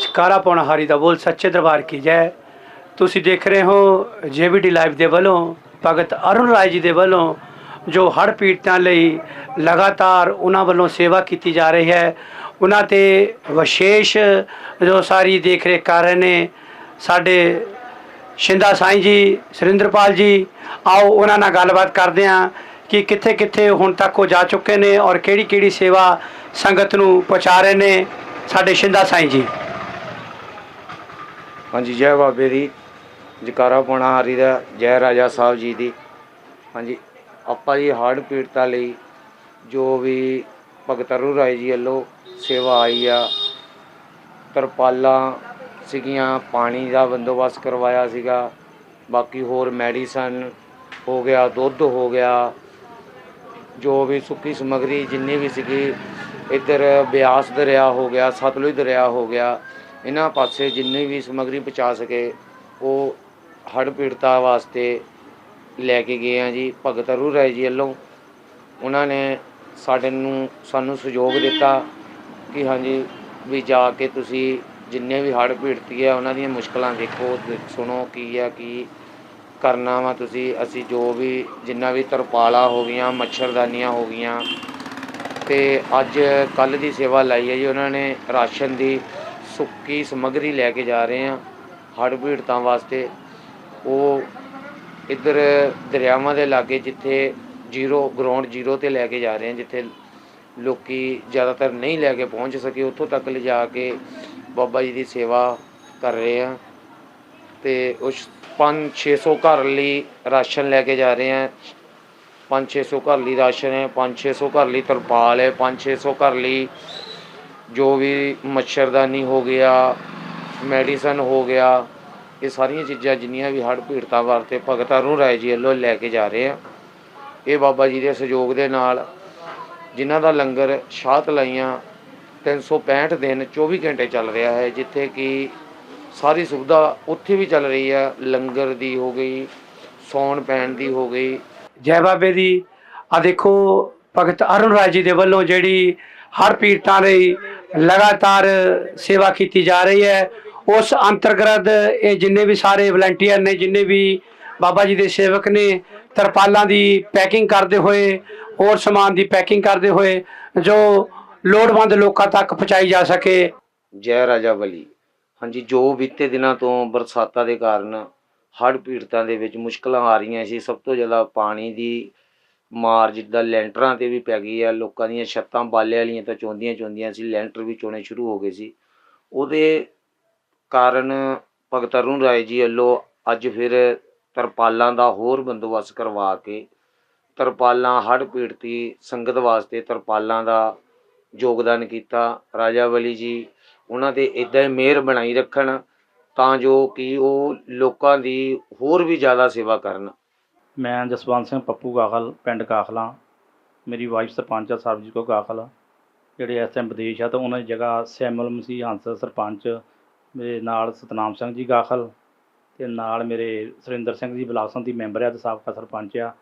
ਜਕਾਰਾ ਪਾਉਣਾ ਹਾਰੀ ਦਾ ਬੋਲ, ਸੱਚੇ ਦਰਬਾਰ ਕੀ ਜੈ। ਤੁਸੀਂ ਦੇਖ ਰਹੇ ਹੋ ਜੇਬੀਡੀ ਲਾਈਵ ਦੇ ਵੱਲੋਂ, ਭਗਤ ਅਰੁਣ ਰਾਏ ਜੀ ਦੇ ਵੱਲੋਂ, ਜੋ ਹੜ੍ਹ ਪੀੜਤਾਂ ਲਈ ਲਗਾਤਾਰ ਉਹਨਾਂ ਵੱਲੋਂ ਸੇਵਾ ਕੀਤੀ ਜਾ ਰਹੀ ਹੈ। ਉਹਨਾਂ ਤੇ ਵਿਸ਼ੇਸ਼ ਜੋ ਸਾਰੀ ਦੇਖ ਰੇਖ ਕਰ ਰਹੇ ਨੇ, ਸਾਡੇ ਸ਼ਿੰਦਾ ਸਾਈਂ ਜੀ, ਸੁਰਿੰਦਰਪਾਲ ਜੀ, ਆਓ ਉਹਨਾਂ ਨਾਲ ਗੱਲਬਾਤ ਕਰਦੇ ਹਾਂ ਕਿ ਕਿੱਥੇ ਕਿੱਥੇ ਹੁਣ ਤੱਕ ਉਹ ਜਾ ਚੁੱਕੇ ਨੇ ਔਰ ਕਿਹੜੀ ਕਿਹੜੀ ਸੇਵਾ ਸੰਗਤ ਨੂੰ ਪਹੁੰਚਾ ਰਹੇ ਨੇ ਸਾਡੇ ਸ਼ਿੰਦਾ ਸਾਈਂ ਜੀ। ਹਾਂਜੀ, ਜੈ ਬਾਬੇ ਦੀ, ਜਕਾਰਾ ਪਾਉਣਾ ਹਰੀ ਦਾ, ਜੈ ਰਾਜਾ ਸਾਹਿਬ ਜੀ ਦੀ। ਹਾਂਜੀ, ਆਪਾਂ ਜੀ ਹੜ੍ਹ ਪੀੜਤਾ ਲਈ ਜੋ ਵੀ ਭਗਤ ਅਰੂ ਰਾਏ ਜੀ ਵੱਲੋਂ ਸੇਵਾ ਆਈ ਆ, ਤਰਪਾਲਾਂ ਸੀਗੀਆਂ, ਪਾਣੀ ਦਾ ਬੰਦੋਬਸਤ ਕਰਵਾਇਆ ਸੀਗਾ, ਬਾਕੀ ਹੋਰ ਮੈਡੀਸਨ ਹੋ ਗਿਆ, ਦੁੱਧ ਹੋ ਗਿਆ, ਜੋ ਵੀ ਸੁੱਕੀ ਸਮਗਰੀ ਜਿੰਨੀ ਵੀ ਸੀਗੀ, ਇੱਧਰ ਬਿਆਸ ਦਰਿਆ ਹੋ ਗਿਆ, ਸਤਲੁਜ ਦਰਿਆ ਹੋ ਗਿਆ ਇਹਨਾਂ ਪਾਸੇ ਜਿੰਨੀ ਵੀ ਸਮਗਰੀ ਪਹੁੰਚਾ ਸਕੇ, ਉਹ ਹੜ੍ਹ ਪੀੜਤਾ ਵਾਸਤੇ ਲੈ ਕੇ ਗਏ ਆ ਜੀ। ਭਗਤ ਅਰੂ ਰਾਏ ਜੀ ਵੱਲੋਂ ਉਹਨਾਂ ਨੇ ਸਾਡੇ ਨੂੰ ਸਾਨੂੰ ਸਹਿਯੋਗ ਦਿੱਤਾ ਕਿ ਹਾਂਜੀ ਵੀ ਜਾ ਕੇ ਤੁਸੀਂ ਜਿੰਨੇ ਵੀ ਹੜ੍ਹ ਪੀੜਤੀ ਆ, ਉਹਨਾਂ ਦੀਆਂ ਮੁਸ਼ਕਲਾਂ ਦੇਖੋ ਸੁਣੋ ਕੀ ਆ, ਕੀ ਕਰਨਾ ਵਾ ਤੁਸੀਂ। ਅਸੀਂ ਜੋ ਵੀ ਜਿੰਨਾ ਵੀ ਤਰਪਾਲਾ ਹੋ ਗਈਆਂ, ਮੱਛਰਦਾਨੀਆਂ ਹੋ ਗਈਆਂ, ਤੇ ਅੱਜ ਕੱਲ ਦੀ ਸੇਵਾ ਲਾਈ ਹੈ ਜੀ। ਉਹਨਾਂ ਨੇ ਰਾਸ਼ਨ ਦੀ ਸੁੱਕੀ ਸਮਗਰੀ ਲੈ ਕੇ ਜਾ ਰਹੇ ਆ ਹੜ੍ਹ ਪੀੜਤਾਂ ਵਾਸਤੇ। ਉਹ ਇੱਧਰ ਦਰਿਆਵਾਂ ਦੇ ਲਾਗੇ ਜਿੱਥੇ ਜ਼ੀਰੋ ਗਰਾਊਂਡ ਜ਼ੀਰੋ ਤੇ ਲੈ ਕੇ ਜਾ ਰਹੇ ਆ ਜਿੱਥੇ ਲੋਕੀ ਜ਼ਿਆਦਾਤਰ ਨਹੀਂ ਲੈ ਕੇ ਪਹੁੰਚ ਸਕੇ, ਉੱਥੋਂ ਤੱਕ ਲਿਜਾ ਕੇ ਬਾਬਾ ਜੀ ਦੀ ਸੇਵਾ ਕਰ ਰਹੇ ਆ ਤੇ ਉਸ 5-600 ਘਰ ਲਈ ਰਾਸ਼ਨ ਲੈ ਕੇ ਜਾ ਰਹੇ ਆ 5-600 ਘਰ ਲਈ ਰਾਸ਼ਨ ਹੈ 5-600 ਘਰ ਲਈ ਤਰਪਾਲ ਹੈ 5-600 ਘਰ ਲਈ ਜੋ ਵੀ ਮੱਛਰਦਾਨੀ ਹੋ ਗਿਆ, ਮੈਡੀਸਨ ਹੋ ਗਿਆ, ਇਹ ਸਾਰੀਆਂ ਚੀਜ਼ਾਂ ਜਿੰਨੀਆਂ ਵੀ ਹੜ੍ਹ ਪੀੜਤਾਂ ਵਾਸਤੇ ਭਗਤ ਅਰੁਣ ਰਾਏ ਜੀ ਵੱਲੋਂ ਲੈ ਕੇ ਜਾ ਰਹੇ ਆ। ਇਹ ਬਾਬਾ ਜੀ ਦੇ ਸਹਿਯੋਗ ਦੇ ਨਾਲ ਜਿਨ੍ਹਾਂ ਦਾ ਲੰਗਰ ਸ਼ਾਹਤ ਲਾਈਆਂ 365 ਦਿਨ 24 ਘੰਟੇ ਚੱਲ ਰਿਹਾ ਹੈ, ਜਿੱਥੇ ਕਿ ਸਾਰੀ ਸੁਵਿਧਾ ਉੱਥੇ ਵੀ ਚੱਲ ਰਹੀ ਹੈ। ਲੰਗਰ ਦੀ ਹੋ ਗਈ, ਸੌਣ ਪੈਣ ਦੀ ਹੋ ਗਈ। ਜੈ ਬਾਬੇ ਦੀ। ਆ ਦੇਖੋ, ਭਗਤ ਅਰੁਣ ਰਾਏ ਜੀ ਦੇ ਵੱਲੋਂ ਜਿਹੜੀ ਹਰ ਪੀੜਤਾਂ ਲਈ ਲਗਾਤਾਰ ਸੇਵਾ ਕੀਤੀ ਜਾ ਰਹੀ ਹੈ। ਉਸ ਅੰਤਰਗਤ ਇਹ ਜਿੰਨੇ ਵੀ ਸਾਰੇ ਵਲੰਟੀਅਰ ਨੇ, ਜਿੰਨੇ ਵੀ ਬਾਬਾ ਜੀ ਦੇ ਸੇਵਕ ਨੇ, ਤਰਪਾਲਾਂ ਦੀ ਪੈਕਿੰਗ ਕਰਦੇ ਹੋਏ, ਹੋਰ ਸਮਾਨ ਦੀ ਪੈਕਿੰਗ ਕਰਦੇ ਹੋਏ, ਜੋ ਲੋੜਵੰਦ ਲੋਕਾਂ ਤੱਕ ਪਹੁੰਚਾਈ ਜਾ ਸਕੇ। ਜੈ ਰਾਜਾ ਬਲੀ। ਹਾਂਜੀ, ਜੋ ਬੀਤੇ ਦਿਨਾਂ ਤੋਂ ਬਰਸਾਤਾਂ ਦੇ ਕਾਰਨ ਹੜ੍ਹ ਪੀੜਤਾਂ ਦੇ ਵਿੱਚ ਮੁਸ਼ਕਲਾਂ ਆ ਰਹੀਆਂ ਸੀ, ਸਭ ਤੋਂ ਜ਼ਿਆਦਾ ਪਾਣੀ ਦੀ ਮਾਰ ਜਿੱਦਾਂ ਲੈਂਟਰਾਂ ਤੇ ਵੀ ਪੈ ਗਈ ਆ, ਲੋਕਾਂ ਦੀਆਂ ਛੱਤਾਂ ਬਾਲੇ ਵਾਲੀਆਂ ਤਾਂ ਚੋਂਦੀਆਂ ਚੋਂਦੀਆਂ ਸੀ, ਲੈਂਟਰ ਵੀ ਚੋਣੇ ਸ਼ੁਰੂ ਹੋ ਗਏ ਸੀ। ਉਹਦੇ ਕਾਰਨ ਭਗਤ ਅਰੁਣ ਰਾਏ ਜੀ ਵੱਲੋਂ ਅੱਜ ਫਿਰ ਤਰਪਾਲਾਂ ਦਾ ਹੋਰ ਬੰਦੋਬਸਤ ਕਰਵਾ ਕੇ ਤਰਪਾਲਾਂ ਹੜ੍ਹ ਪੀੜਤੀ ਸੰਗਤ ਵਾਸਤੇ ਤਰਪਾਲਾਂ ਦਾ ਯੋਗਦਾਨ ਕੀਤਾ। ਰਾਜਾ ਬਲੀ ਜੀ ਉਹਨਾਂ ਤੇ ਇਦਾਂ ਹੀ ਮਿਹਰ ਬਣਾਈ ਰੱਖਣ ਤਾਂ ਜੋ ਕਿ ਉਹ ਲੋਕਾਂ ਦੀ ਹੋਰ ਵੀ ਜ਼ਿਆਦਾ ਸੇਵਾ ਕਰਨ। ਮੈਂ ਜਸਵੰਤ ਸਿੰਘ ਪੱਪੂ ਗਾਖਲ, ਪਿੰਡ ਕਾਖਲਾ ਮੇਰੀ ਵਾਈਫ ਸਰਪੰਚ ਆ, ਸਰਬਜੀਤ ਕੌਰ ਗਾਖਲ। ਜਿਹੜੇ ਇਸ ਟਾਈਮ ਵਿਦੇਸ਼ ਆ, ਤਾਂ ਉਹਨਾਂ ਦੀ ਜਗ੍ਹਾ ਸੈਮਲ ਮਸੀਹ ਹੰਸ ਸਰਪੰਚ, ਮੇਰੇ ਨਾਲ ਸਤਨਾਮ ਸਿੰਘ ਜੀ ਗਾਖਲ ਤੇ ਨਾਲ ਮੇਰੇ ਸੁਰਿੰਦਰ ਸਿੰਘ ਜੀ ਬਲਾਕ ਸੰਮਤੀ ਮੈਂਬਰ ਆ ਤੇ ਸਾਬਕਾ ਸਰਪੰਚ ਆ।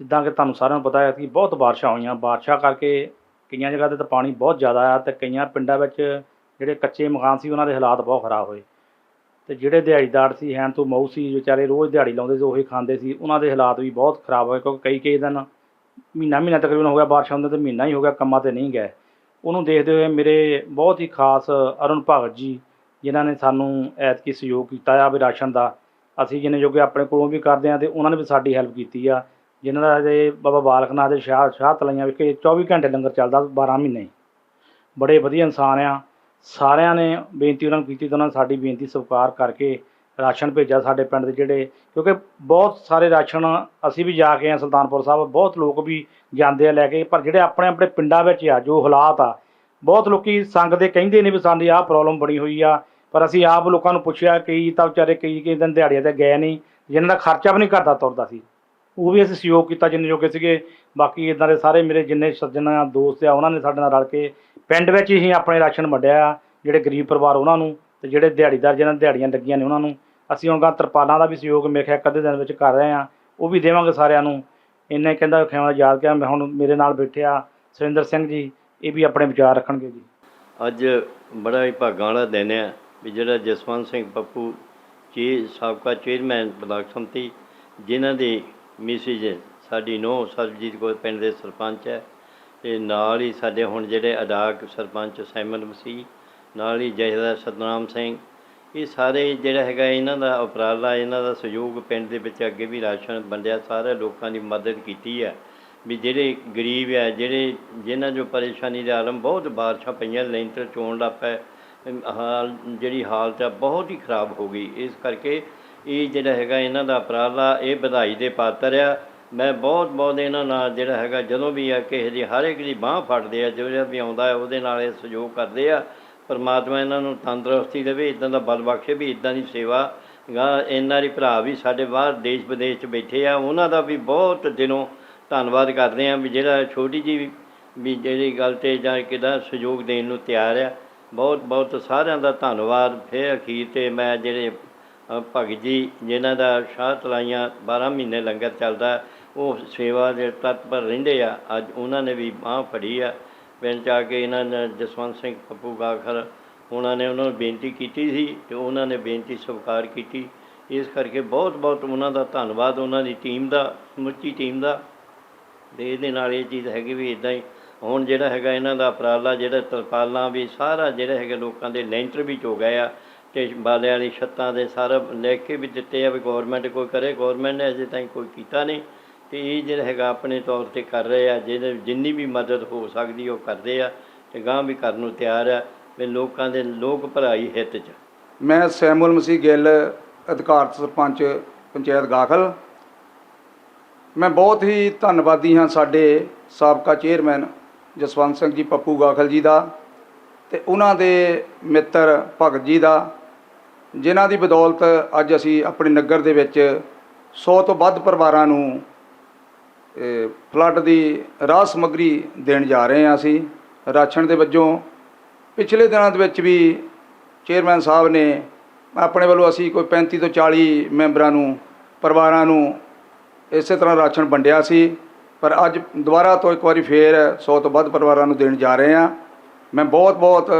ਜਿੱਦਾਂ ਕਿ ਤੁਹਾਨੂੰ ਸਾਰਿਆਂ ਨੂੰ ਪਤਾ ਹੈ ਕਿ ਬਹੁਤ ਬਾਰਿਸ਼ਾਂ ਹੋਈਆਂ। ਬਾਰਿਸ਼ਾਂ ਕਰਕੇ ਕਈਆਂ ਜਗ੍ਹਾ ਤੇ ਤਾਂ ਪਾਣੀ ਬਹੁਤ ਜ਼ਿਆਦਾ ਆ ਤੇ ਕਈਆਂ ਪਿੰਡਾਂ ਵਿੱਚ ਜਿਹੜੇ ਕੱਚੇ ਮਕਾਨ ਸੀ, ਉਹਨਾਂ ਦੇ ਹਾਲਾਤ ਬਹੁਤ ਖਰਾਬ ਹੋਏ। ਤੇ ਜਿਹੜੇ ਦਿਹਾੜੀਦਾਰ ਸੀ ਹੈਨ ਤੋਂ ਮਊ ਸੀ, ਵਿਚਾਰੇ ਰੋਜ਼ ਦਿਹਾੜੀ ਲਾਉਂਦੇ ਸੀ, ਉਹੀ ਖਾਂਦੇ ਸੀ, ਉਹਨਾਂ ਦੇ ਹਾਲਾਤ ਵੀ ਬਹੁਤ ਖਰਾਬ ਹੋਏ, ਕਿਉਂਕਿ ਕਈ ਕਈ ਦਿਨ ਮਹੀਨਾ ਮਹੀਨਾ ਤਕਰੀਬਨ ਹੋ ਗਿਆ, ਬਾਰਿਸ਼ ਹੁੰਦੇ ਤੇ ਮਹੀਨਾ ਹੀ ਹੋ ਗਿਆ, ਕੰਮਾਂ ਤੇ ਨਹੀਂ ਗਏ। ਉਹਨੂੰ ਦੇਖਦੇ ਹੋਏ ਮੇਰੇ ਬਹੁਤ ਹੀ ਖਾਸ ਅਰੁਣ ਭਗਤ ਜੀ, ਜਿਨ੍ਹਾਂ ਨੇ ਸਾਨੂੰ ਐਤਕੀ ਸਹਿਯੋਗ ਕੀਤਾ ਆ ਵੀ ਰਾਸ਼ਨ ਦਾ, ਅਸੀਂ ਜਿੰਨੇ ਜੋਗੇ ਆਪਣੇ ਕੋਲੋਂ ਵੀ ਕਰਦੇ ਆ ਤੇ ਉਹਨਾਂ ਨੇ ਵੀ ਸਾਡੀ ਹੈਲਪ ਕੀਤੀ ਆ, ਜਿਨ੍ਹਾਂ ਦਾ ਜੇ ਬਾਬਾ ਬਾਲਕ ਨਾਥ ਦੇ ਸ਼ਾਹ ਸ਼ਾਹ ਤਲਾਈਆਂ ਵਿਖੇ 24 ਘੰਟੇ ਲੰਗਰ ਚੱਲਦਾ 12 ਮਹੀਨੇ ਬੜੇ ਵਧੀਆ ਇਨਸਾਨ ਆ ਸਾਰਿਆਂ ਨੇ ਬੇਨਤੀ ਉਹਨਾਂ ਨੂੰ ਕੀਤੀ ਤਾਂ ਉਹਨਾਂ ਨੇ ਸਾਡੀ ਬੇਨਤੀ ਸਵੀਕਾਰ ਕਰਕੇ ਰਾਸ਼ਨ ਭੇਜਿਆ ਸਾਡੇ ਪਿੰਡ ਦੇ ਜਿਹੜੇ, ਕਿਉਂਕਿ ਬਹੁਤ ਸਾਰੇ ਰਾਸ਼ਨ ਅਸੀਂ ਵੀ ਜਾ ਕੇ ਆ ਸੁਲਤਾਨਪੁਰ ਸਾਹਿਬ, ਬਹੁਤ ਲੋਕ ਵੀ ਜਾਂਦੇ ਆ ਲੈ ਕੇ, ਪਰ ਜਿਹੜੇ ਆਪਣੇ ਆਪਣੇ ਪਿੰਡਾਂ ਵਿੱਚ ਆ, ਜੋ ਹਾਲਾਤ ਆ, ਬਹੁਤ ਲੋਕੀ ਸੰਗ ਦੇ ਕਹਿੰਦੇ ਨੇ ਵੀ ਸਾਡੀ ਆਹ ਪ੍ਰੋਬਲਮ ਬਣੀ ਹੋਈ ਆ, ਪਰ ਅਸੀਂ ਆਪ ਲੋਕਾਂ ਨੂੰ ਪੁੱਛਿਆ, ਕਈ ਤਾਂ ਵਿਚਾਰੇ ਕਈ ਕਈ ਦਿਨ ਦਿਹਾੜੀਆਂ ਤੇ ਗਏ ਨਹੀਂ, ਜਿਨ੍ਹਾਂ ਦਾ ਖਰਚਾ ਵੀ ਨਹੀਂ ਕਰਦਾ ਤੁਰਦਾ ਸੀ। ਉਹ ਵੀ ਅਸੀਂ ਸਹਿਯੋਗ ਕੀਤਾ ਜਿੰਨੇ ਜੋਗੇ ਸੀਗੇ। ਬਾਕੀ ਇਦਾਂ ਦੇ ਸਾਰੇ ਮੇਰੇ ਜਿੰਨੇ ਸੱਜਣ ਆ, ਦੋਸਤ ਆ, ਉਹਨਾਂ ਨੇ ਸਾਡੇ ਨਾਲ ਰਲ ਕੇ ਪਿੰਡ ਵਿੱਚ ਹੀ ਆਪਣੇ ਰਾਸ਼ਨ ਵੰਡਿਆ ਆ, ਜਿਹੜੇ ਗਰੀਬ ਪਰਿਵਾਰ ਉਹਨਾਂ ਨੂੰ ਤੇ ਜਿਹੜੇ ਦਿਹਾੜੀਦਾਰ ਜਿਹਨਾਂ ਦਿਹਾੜੀਆਂ ਲੱਗੀਆਂ ਨੇ ਉਹਨਾਂ ਨੂੰ। ਅਸੀਂ ਹੁਣ ਗਾ ਤਰਪਾਲਾਂ ਦਾ ਵੀ ਸਹਿਯੋਗ ਮੇਰੇ ਖਿਆਲ ਇੱਕ ਅੱਧੇ ਦਿਨ ਵਿੱਚ ਕਰ ਰਹੇ ਆ, ਉਹ ਵੀ ਦੇਵਾਂਗੇ ਸਾਰਿਆਂ ਨੂੰ। ਇੰਨੇ ਕਹਿੰਦਾ ਖਿਆਲ ਯਾਦ ਕਿਹਾ ਮੈਂ ਹੁਣ ਮੇਰੇ ਨਾਲ ਬੈਠਿਆ ਸੁਰਿੰਦਰ ਸਿੰਘ ਜੀ, ਇਹ ਵੀ ਆਪਣੇ ਵਿਚਾਰ ਰੱਖਣਗੇ ਜੀ। ਅੱਜ ਬੜਾ ਹੀ ਭਾਗਾਂ ਵਾਲਾ ਦਿਨ ਹੈ ਵੀ ਜਿਹੜਾ ਜਸਵੰਤ ਸਿੰਘ ਪੱਪੂ, ਚੇ ਸਾਬਕਾ ਚੇਅਰਮੈਨ ਬਲਾਕ ਸੰਮਤੀ, ਜਿਨ੍ਹਾਂ ਦੀ ਮਿਸਿਜ ਸਾਡੀ ਨੋ ਸਰਬਜੀਤ ਕੌਰ ਪਿੰਡ ਦੇ ਸਰਪੰਚ ਹੈ। ਤੇ ਨਾਲ ਹੀ ਸਾਡੇ ਹੁਣ ਜਿਹੜੇ ਅਦਾਕ ਸਰਪੰਚ ਸੈਮਨ ਮਸੀਹ, ਨਾਲ ਹੀ ਜਹਦਾ ਸਤਨਾਮ ਸਿੰਘ, ਇਹ ਸਾਰੇ ਜਿਹੜਾ ਹੈਗਾ ਇਹਨਾਂ ਦਾ ਉਪਰਾਲਾ, ਇਹਨਾਂ ਦਾ ਸਹਿਯੋਗ ਪਿੰਡ ਦੇ ਵਿੱਚ ਅੱਗੇ ਵੀ ਰਾਸ਼ਨ ਵੰਡਿਆ, ਸਾਰੇ ਲੋਕਾਂ ਦੀ ਮਦਦ ਕੀਤੀ ਹੈ। ਵੀ ਜਿਹੜੇ ਗਰੀਬ ਆ ਜਿਹੜੇ ਜਿਨ੍ਹਾਂ ਜੋ ਪਰੇਸ਼ਾਨੀ ਦੇ ਆਲਮ ਬਹੁਤ ਬਾਰਿਸ਼ਾਂ ਪਈਆਂ, ਲੈਂਟਰ ਚੋਣ ਲੱਗ ਪਏ ਹਾਲ, ਜਿਹੜੀ ਹਾਲਤ ਆ, ਬਹੁਤ ਹੀ ਖਰਾਬ ਹੋ ਗਈ। ਇਸ ਕਰਕੇ ਇਹ ਜਿਹੜਾ ਹੈਗਾ ਇਹਨਾਂ ਦਾ ਉਪਰਾਲਾ, ਇਹ ਵਧਾਈ ਦੇ ਪਾਤਰ ਆ। ਮੈਂ ਬਹੁਤ ਬਹੁਤ ਇਹਨਾਂ ਨਾਲ ਜਿਹੜਾ ਹੈਗਾ, ਜਦੋਂ ਵੀ ਆ ਕਿਸੇ ਦੀ, ਹਰ ਇੱਕ ਦੀ ਬਾਹ ਫੜਦੇ ਆ, ਜਿਹੜਾ ਵੀ ਆਉਂਦਾ ਹੈ, ਉਹਦੇ ਨਾਲ ਇਹ ਸਹਿਯੋਗ ਕਰਦੇ ਆ। ਪਰਮਾਤਮਾ ਇਹਨਾਂ ਨੂੰ ਤੰਦਰੁਸਤੀ ਦੇਵੇ, ਇਦਾਂ ਦਾ ਬਲ ਬਖਸ਼ੇ ਵੀ, ਇਦਾਂ ਦੀ ਸੇਵਾ ਗਾ, ਇਹਨਾਂ ਦੇ ਭਰਾ ਵੀ ਸਾਡੇ ਬਾਹਰ ਦੇਸ਼ ਵਿਦੇਸ਼ 'ਚ ਬੈਠੇ ਆ। ਉਹਨਾਂ ਦਾ ਵੀ ਬਹੁਤ ਦਿਨੋਂ ਧੰਨਵਾਦ ਕਰਦੇ ਆ ਵੀ ਜਿਹੜਾ ਛੋਟੀ ਜੀ ਵੀ ਜਿਹੜੀ ਗੱਲ ਤੇ ਜਾਂ ਕਿਦਾ ਸਹਿਯੋਗ ਦੇਣ ਨੂੰ ਤਿਆਰ ਆ। ਬਹੁਤ ਬਹੁਤ ਸਾਰਿਆਂ ਦਾ ਧੰਨਵਾਦ। ਫਿਰ ਅਖੀਰ ਤੇ ਮੈਂ ਜਿਹੜੇ ਭਗਤ ਜੀ, ਜਿਨ੍ਹਾਂ ਦਾ ਸ਼ਾਹ ਤਲਾਈਆਂ 12 ਮਹੀਨੇ ਲੰਗਰ ਚੱਲਦਾ, ਉਹ ਸੇਵਾ ਦੇ ਤਤਪਰ ਰਹਿੰਦੇ ਆ। ਅੱਜ ਉਹਨਾਂ ਨੇ ਵੀ ਬਾਂਹ ਫੜੀ ਆ। ਪਿੰਡ 'ਚ ਆ ਕੇ ਇਹਨਾਂ ਨੇ ਜਸਵੰਤ ਸਿੰਘ ਪੱਪੂ ਗਾਖਰ, ਉਹਨਾਂ ਨੇ ਉਹਨਾਂ ਨੂੰ ਬੇਨਤੀ ਕੀਤੀ ਸੀ ਤੇ ਉਹਨਾਂ ਨੇ ਬੇਨਤੀ ਸਵੀਕਾਰ ਕੀਤੀ। ਇਸ ਕਰਕੇ ਬਹੁਤ ਬਹੁਤ ਉਹਨਾਂ ਦਾ ਧੰਨਵਾਦ, ਉਹਨਾਂ ਦੀ ਟੀਮ ਦਾ, ਸਮੁੱਚੀ ਟੀਮ ਦਾ। ਤੇ ਇਹਦੇ ਨਾਲ ਇਹ ਚੀਜ਼ ਹੈਗੀ ਵੀ ਇਦਾਂ ਹੀ ਹੁਣ ਜਿਹੜਾ ਹੈਗਾ ਇਹਨਾਂ ਦਾ ਉਪਰਾਲਾ, ਜਿਹੜਾ ਤਰਪਾਲਾਂ ਵੀ ਸਾਰਾ ਜਿਹੜਾ ਹੈਗਾ ਲੋਕਾਂ ਦੇ ਲੈਂਟਰ ਵੀ ਚੋ ਗਏ ਆ ਤੇ ਬਾਲਿਆਂ ਵਾਲੀ ਛੱਤਾਂ ਦੇ ਸਾਰਾ ਲੈ ਕੇ ਵੀ ਦਿੱਤੇ ਆ ਵੀ ਗਵਰਨਮੈਂਟ ਕੋਈ ਕਰੇ ਗਵਰਨਮੈਂਟ ਨੇ ਅਜੇ ਤਾਈਂ ਕੋਈ ਕੀਤਾ ਨਹੀਂ। ਤੇ ਇਹ ਜਿਹੜਾ ਹੈਗਾ ਆਪਣੇ ਤੌਰ ਤੇ ਕਰ ਰਹੇ ਆ, ਜਿਹਦੇ ਜਿੰਨੀ ਵੀ ਮਦਦ ਹੋ ਸਕਦੀ ਉਹ ਕਰਦੇ ਆ ਤੇ ਗਾਂ ਵੀ ਕਰਨ ਨੂੰ ਤਿਆਰ ਆ ਵੀ ਲੋਕਾਂ ਦੇ ਲੋਕ ਭਲਾਈ ਹਿੱਤ 'ਚ। ਮੈਂ ਸੈਮੂਅਲ ਮਸੀਹ ਗਿੱਲ ਅਧਿਕਾਰਤ ਸਰਪੰਚ, ਪੰਚਾਇਤ ਗਾਖਲ। ਮੈਂ ਬਹੁਤ ਹੀ ਧੰਨਵਾਦੀ ਹਾਂ ਸਾਡੇ ਸਾਬਕਾ ਚੇਅਰਮੈਨ ਜਸਵੰਤ ਸਿੰਘ ਜੀ, ਪੱਪੂ ਗਾਖਲ ਜੀ ਦਾ ਤੇ ਉਹਨਾਂ ਦੇ ਮਿੱਤਰ ਭਗਤ ਜੀ ਦਾ, ਜਿਨ੍ਹਾਂ ਦੀ ਬਦੌਲਤ ਅੱਜ ਅਸੀਂ ਆਪਣੇ ਨਗਰ ਦੇ ਵਿੱਚ 100 ਤੋਂ ਵੱਧ ਪਰਿਵਾਰਾਂ ਨੂੰ ਫਲੱਡ ਦੀ ਰਾਹ ਸਮੱਗਰੀ ਦੇਣ ਜਾ ਰਹੇ ਹਾਂ ਅਸੀਂ, ਰਾਸ਼ਨ ਦੇ ਵਜੋਂ। ਪਿਛਲੇ ਦਿਨਾਂ ਦੇ ਵਿੱਚ ਵੀ ਚੇਅਰਮੈਨ ਸਾਹਿਬ ਨੇ ਆਪਣੇ ਵੱਲੋਂ ਅਸੀਂ ਕੋਈ 35 ਤੋਂ 40 ਮੈਂਬਰਾਂ ਨੂੰ, ਪਰਿਵਾਰਾਂ ਨੂੰ ਇਸੇ ਤਰ੍ਹਾਂ ਰਾਸ਼ਨ ਵੰਡਿਆ ਸੀ। ਪਰ ਅੱਜ ਦੁਬਾਰਾ ਤੋਂ ਇੱਕ ਵਾਰੀ ਫੇਰ 100 ਤੋਂ ਵੱਧ ਪਰਿਵਾਰਾਂ ਨੂੰ ਦੇਣ ਜਾ ਰਹੇ ਹਾਂ। ਮੈਂ ਬਹੁਤ ਬਹੁਤ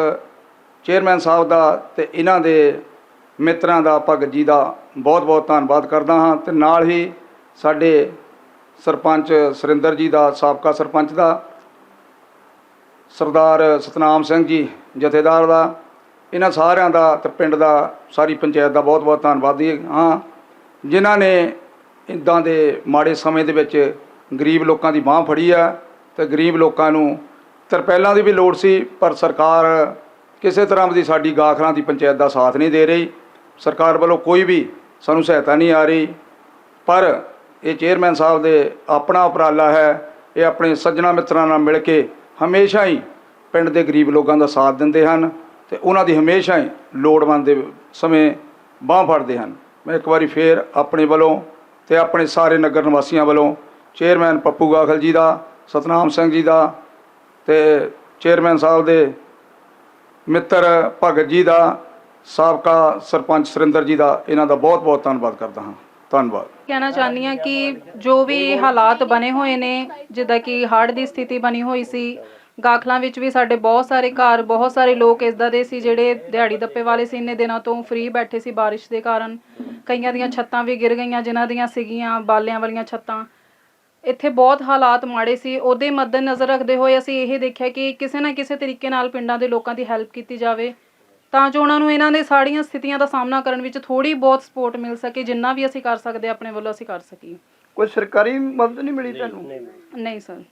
ਚੇਅਰਮੈਨ ਸਾਹਿਬ ਦਾ ਤੇ ਇਹਨਾਂ ਦੇ ਮਿੱਤਰਾਂ ਦਾ, ਭਗਤ ਜੀ ਦਾ ਬਹੁਤ ਬਹੁਤ ਧੰਨਵਾਦ ਕਰਦਾ ਹਾਂ ਤੇ ਨਾਲ ਹੀ ਸਾਡੇ ਸਰਪੰਚ ਸੁਰਿੰਦਰ ਜੀ ਦਾ, ਸਾਬਕਾ ਸਰਪੰਚ ਦਾ, ਸਰਦਾਰ ਸਤਨਾਮ ਸਿੰਘ ਜੀ, ਜਥੇਦਾਰ ਦਾ, ਇਹਨਾਂ ਸਾਰਿਆਂ ਦਾ ਤੇ ਪਿੰਡ ਦਾ, ਸਾਰੀ ਪੰਚਾਇਤ ਦਾ ਬਹੁਤ ਬਹੁਤ ਧੰਨਵਾਦੀ ਹਾਂ। ਜਿਨ੍ਹਾਂ ਨੇ ਇਦਾਂ ਦੇ ਮਾੜੇ ਸਮੇਂ ਦੇ ਵਿੱਚ ਗਰੀਬ ਲੋਕਾਂ ਦੀ ਬਾਹ ਫੜੀ ਆ ਤੇ ਗਰੀਬ ਲੋਕਾਂ ਨੂੰ ਤਰਪੈਲਾਂ ਦੀ ਵੀ ਲੋੜ ਸੀ, ਪਰ ਸਰਕਾਰ ਕਿਸੇ ਤਰ੍ਹਾਂ ਦੀ ਸਾਡੀ ਗਾਖਰਾਂ ਦੀ ਪੰਚਾਇਤ ਦਾ ਸਾਥ ਨਹੀਂ ਦੇ ਰਹੀ। ਸਰਕਾਰ ਵੱਲੋਂ ਕੋਈ ਵੀ ਸਾਨੂੰ ਸਹਾਇਤਾ ਨਹੀਂ ਆ ਰਹੀ। ਪਰ ਇਹ ਚੇਅਰਮੈਨ ਸਾਹਿਬ ਦੇ ਆਪਣਾ ਉਪਰਾਲਾ ਹੈ, ਇਹ ਆਪਣੇ ਸੱਜਣਾ ਮਿੱਤਰਾਂ ਨਾਲ ਮਿਲ ਕੇ ਹਮੇਸ਼ਾ ਹੀ ਪਿੰਡ ਦੇ ਗਰੀਬ ਲੋਕਾਂ ਦਾ ਸਾਥ ਦਿੰਦੇ ਹਨ ਤੇ ਉਹਨਾਂ ਦੀ ਹਮੇਸ਼ਾ ਹੀ ਲੋੜਵੰਦ ਦੇ ਸਮੇਂ ਬਾਂਹ ਫੜਦੇ ਹਨ। ਮੈਂ ਇੱਕ ਵਾਰੀ ਫੇਰ ਆਪਣੇ ਵੱਲੋਂ ਤੇ ਆਪਣੇ ਸਾਰੇ ਨਗਰ ਨਿਵਾਸੀਆਂ ਵੱਲੋਂ ਚੇਅਰਮੈਨ ਪੱਪੂ ਗਾਖਲ ਜੀ ਦਾ, ਸਤਨਾਮ ਸਿੰਘ ਜੀ ਦਾ ਤੇ ਚੇਅਰਮੈਨ ਸਾਹਿਬ ਦੇ ਮਿੱਤਰ ਭਗਤ ਜੀ ਦਾ, ਸਾਬਕਾ ਸਰਪੰਚ ਸੁਰਿੰਦਰ ਜੀ ਦਾ, ਇਹਨਾਂ ਦਾ ਬਹੁਤ ਬਹੁਤ ਧੰਨਵਾਦ ਕਰਦਾ ਹਾਂ। ਧੰਨਵਾਦ। ਕਹਿਣਾ ਚਾਹੁੰਦੀ ਹਾਂ ਕਿ ਜੋ ਵੀ ਹਾਲਾਤ ਬਣੇ ਹੋਏ ਨੇ, ਜਿੱਦਾਂ ਕਿ ਹੜ੍ਹ ਦੀ ਸਥਿਤੀ ਬਣੀ ਹੋਈ ਸੀ, ਗਾਖਲਾਂ ਵਿੱਚ ਵੀ ਸਾਡੇ ਬਹੁਤ ਸਾਰੇ ਘਰ, ਬਹੁਤ ਸਾਰੇ ਲੋਕ ਇਦਾਂ ਦੇ ਸੀ ਜਿਹੜੇ ਦਿਹਾੜੀ ਦੱਪੇ ਵਾਲੇ ਸੀ, ਇੰਨੇ ਦਿਨਾਂ ਤੋਂ ਫ੍ਰੀ ਬੈਠੇ ਸੀ ਬਾਰਿਸ਼ ਦੇ ਕਾਰਨ। ਕਈਆਂ ਦੀਆਂ ਛੱਤਾਂ ਵੀ ਗਿਰ ਗਈਆਂ, ਜਿਨ੍ਹਾਂ ਦੀਆਂ ਸੀਗੀਆਂ ਬਾਲਿਆਂ ਵਾਲੀਆਂ ਛੱਤਾਂ। ਇੱਥੇ ਬਹੁਤ ਹਾਲਾਤ ਮਾੜੇ ਸੀ। ਉਹਦੇ ਮੱਦੇ ਨਜ਼ਰ ਰੱਖਦੇ ਹੋਏ ਅਸੀਂ ਇਹ ਦੇਖਿਆ ਕਿ ਕਿਸੇ ਨਾ ਕਿਸੇ ਤਰੀਕੇ ਨਾਲ ਪਿੰਡਾਂ ਦੇ ਲੋਕਾਂ ਦੀ ਹੈਲਪ ਕੀਤੀ ਜਾਵੇ। ਤਾਂ ਜੋ ਉਹਨਾਂ ਨੂੰ ਇਹਨਾਂ ਦੇ ਸਾਰੀਆਂ ਸਥਿਤੀਆਂ ਦਾ ਸਾਹਮਣਾ ਕਰਨ ਵਿੱਚ ਥੋੜੀ ਬਹੁਤ ਸਪੋਰਟ ਮਿਲ ਸਕੇ ਜਿੰਨਾ ਵੀ ਅਸੀਂ ਕਰ ਸਕਦੇ ਆਪਣੇ ਵੱਲੋਂ ਅਸੀਂ ਕਰ ਸਕੀਏ। ਕੋਈ ਸਰਕਾਰੀ ਮਦਦ ਨਹੀਂ ਮਿਲੀ ਤੁਹਾਨੂੰ? ਨਹੀਂ ਸਰ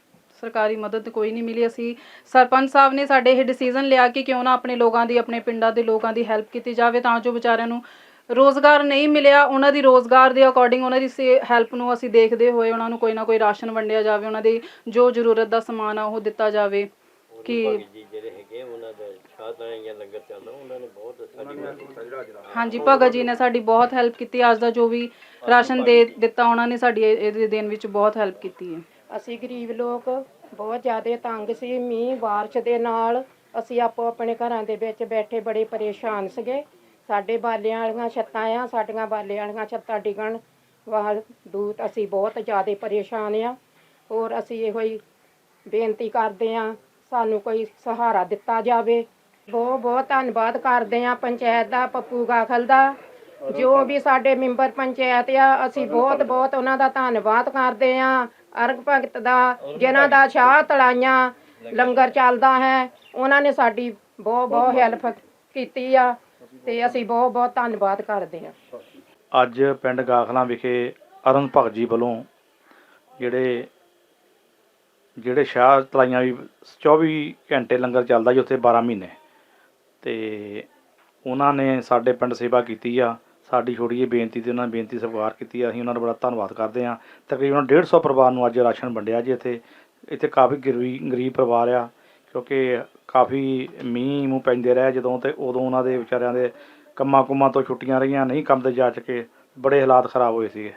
ਸਰਕਾਰੀ ਮਦਦ ਕੋਈ ਨਹੀਂ ਮਿਲੀ। ਅਸੀਂ ਸਰਪੰਚ ਸਾਹਿਬ ਨੇ ਸਾਡੇ ਇਹ ਡਿਸੀਜਨ ਲਿਆ ਕਿ ਕਿਉਂ ਨਾ ਆਪਣੇ ਲੋਕਾਂ ਦੀ ਆਪਣੇ ਪਿੰਡਾਂ ਦੇ ਲੋਕਾਂ ਦੀ ਹੈਲਪ ਕੀਤੀ ਜਾਵੇ ਤਾਂ ਜੋ ਵਿਚਾਰਿਆਂ ਨੂੰ ਰੋਜ਼ਗਾਰ ਨਹੀਂ ਮਿਲਿਆ ਉਹਨਾਂ ਦੀ ਰੋਜ਼ਗਾਰ ਦੇ ਅਕੋਰਡਿੰਗ ਉਹਨਾਂ ਦੀ ਹੈਲਪ ਨੂੰ ਅਸੀਂ ਦੇਖਦੇ ਹੋਏ ਉਹਨਾਂ ਨੂੰ ਕੋਈ ਨਾ ਕੋਈ ਰਾਸ਼ਨ ਵੰਡਿਆ ਜਾਵੇ ਉਹਨਾਂ ਦੀ ਜੋ ਜ਼ਰੂਰਤ ਦਾ ਸਮਾਨ ਆ ਉਹ ਦਿੱਤਾ ਜਾਵੇ ਕਿ ਭਗਤ ਜੀ ਜਿਹੜੇ ਹੈਗੇ ਉਹਨਾਂ ਦਾ ਸ਼ਾਹ ਤਲਾਈਆਂ ਲੰਗਰ ਚੱਲਦਾ ਉਹਨਾਂ ਨੇ ਬਹੁਤ ਸਾਡੀ ਮਦਦ ਹਾਂਜੀ ਭਗਤ ਜੀ ਨੇ ਸਾਡੀ ਬਹੁਤ ਹੈਲਪ ਕੀਤੀ ਅੱਜ ਦਾ ਜੋ ਵੀ ਰਾਸ਼ਨ ਦੇ ਦਿੱਤਾ ਉਹਨਾਂ ਨੇ ਸਾਡੀ ਇਹ- ਇਹਦੇ ਦੇਣ ਵਿੱਚ ਬਹੁਤ ਹੈਲਪ ਕੀਤੀ ਹੈ। ਅਸੀਂ ਗਰੀਬ ਲੋਕ ਬਹੁਤ ਜ਼ਿਆਦਾ ਤੰਗ ਸੀ ਮੀਂਹ ਬਾਰਿਸ਼ ਦੇ ਨਾਲ ਅਸੀਂ ਆਪੋ ਆਪਣੇ ਘਰਾਂ ਦੇ ਵਿੱਚ ਬੈਠੇ ਬੜੇ ਪਰੇਸ਼ਾਨ ਸੀਗੇ। ਸਾਡੇ ਬਾਲਿਆਂ ਵਾਲੀਆਂ ਛੱਤਾਂ ਆ, ਸਾਡੀਆਂ ਬਾਲਿਆਂ ਵਾਲੀਆਂ ਛੱਤਾਂ ਡਿੱਗਣ। ਵਾਲ ਦੂਤ, ਅਸੀਂ ਬਹੁਤ ਜ਼ਿਆਦਾ ਪਰੇਸ਼ਾਨ ਆ। ਹੋਰ ਅਸੀਂ ਇਹੋ ਹੀ ਬੇਨਤੀ ਕਰਦੇ ਆ, ਸਾਨੂੰ ਕੋਈ ਸਹਾਰਾ ਦਿੱਤਾ ਜਾਵੇ। ਬਹੁਤ ਬਹੁਤ ਧੰਨਵਾਦ ਕਰਦੇ ਆ ਪੰਚਾਇਤ ਦਾ, ਪੱਪੂ ਗਾਖਲ ਦਾ। ਜੋ ਵੀ ਸਾਡੇ ਮੈਂਬਰ ਪੰਚਾਇਤ ਆ, ਅਸੀਂ ਬਹੁਤ ਬਹੁਤ ਉਹਨਾਂ ਦਾ ਧੰਨਵਾਦ ਕਰਦੇ ਆ। ਅਰਗ ਭਗਤ ਦਾ, ਜਿਨ੍ਹਾਂ ਦਾ ਸ਼ਾਹ ਤਲਾਈਆਂ, ਲੰਗਰ ਚੱਲਦਾ ਹੈ, ਉਹਨਾਂ ਨੇ ਸਾਡੀ ਬਹੁਤ ਬਹੁਤ ਹੈਲਪ ਕੀਤੀ ਆ। ਤੇ ਅਸੀਂ ਬਹੁਤ ਬਹੁਤ ਧੰਨਵਾਦ ਕਰਦੇ ਹਾਂ। ਅੱਜ ਪਿੰਡ ਗਾਖਲਾਂ ਵਿਖੇ ਅਰੁਣ ਭਗਤ ਜੀ ਵੱਲੋਂ ਜਿਹੜੇ ਜਿਹੜੇ ਸ਼ਾਹ ਤਲਾਈਆਂ ਵੀ 24 ਘੰਟੇ ਲੰਗਰ ਚੱਲਦਾ ਜੀ ਉੱਥੇ 12 ਮਹੀਨੇ। ਤੇ ਉਹਨਾਂ ਨੇ ਸਾਡੇ ਪਿੰਡ ਸੇਵਾ ਕੀਤੀ ਆ। ਸਾਡੀ ਛੋਟੀ ਜਿਹੀ ਬੇਨਤੀ ਤੇ ਉਹਨਾਂ ਨੇ ਬੇਨਤੀ ਸਵਾਰ ਕੀਤੀ ਆ। ਅਸੀਂ ਉਹਨਾਂ ਦਾ ਬੜਾ ਧੰਨਵਾਦ ਕਰਦੇ ਆ ਤਕਰੀਬਨ 150 ਪਰਿਵਾਰ ਨੂੰ ਅੱਜ ਰਾਸ਼ਨ ਵੰਡਿਆ ਜੀ ਇੱਥੇ। ਇੱਥੇ ਕਾਫੀ ਗਰੀਬ ਗਰੀਬ ਪਰਿਵਾਰ ਆ। ਕਿਉਂਕਿ ਕਾਫੀ ਮੀਂਹ ਮੂੰਹ ਪੈਂਦੇ ਰਹੇ ਜਦੋਂ ਤੇ ਉਦੋਂ ਉਹਨਾਂ ਦੇ ਵਿਚਾਰਿਆਂ ਦੇ ਕੰਮਾਂ ਕੁੰਮਾਂ ਤੋਂ ਛੁੱਟੀਆਂ ਰਹੀਆਂ, ਨਹੀਂ ਕੰਮ ਤੇ ਜਾ ਚੁੱਕੇ, ਬੜੇ ਹਾਲਾਤ ਖਰਾਬ ਹੋਏ ਸੀਗੇ।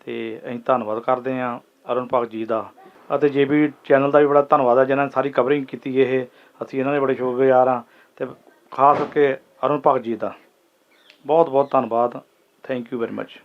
ਅਤੇ ਅਸੀਂ ਧੰਨਵਾਦ ਕਰਦੇ ਹਾਂ ਅਰੁਣ ਭਗਤ ਜੀ ਦਾ। ਅਤੇ ਜੇਬੀ ਚੈਨਲ ਦਾ ਵੀ ਬੜਾ ਧੰਨਵਾਦ ਹੈ, ਜਿਨ੍ਹਾਂ ਨੇ ਸਾਰੀ ਕਵਰਿੰਗ ਕੀਤੀ ਇਹ, ਅਸੀਂ ਇਹਨਾਂ ਦੇ ਬੜੇ ਸ਼ੁਕਰਗੁਜ਼ਾਰ ਹਾਂ। ਅਤੇ ਖਾਸ ਕਰਕੇ ਅਰੁਣ ਭਗਤ ਜੀ ਦਾ। ਬਹੁਤ ਬਹੁਤ ਧੰਨਵਾਦ। Thank you very much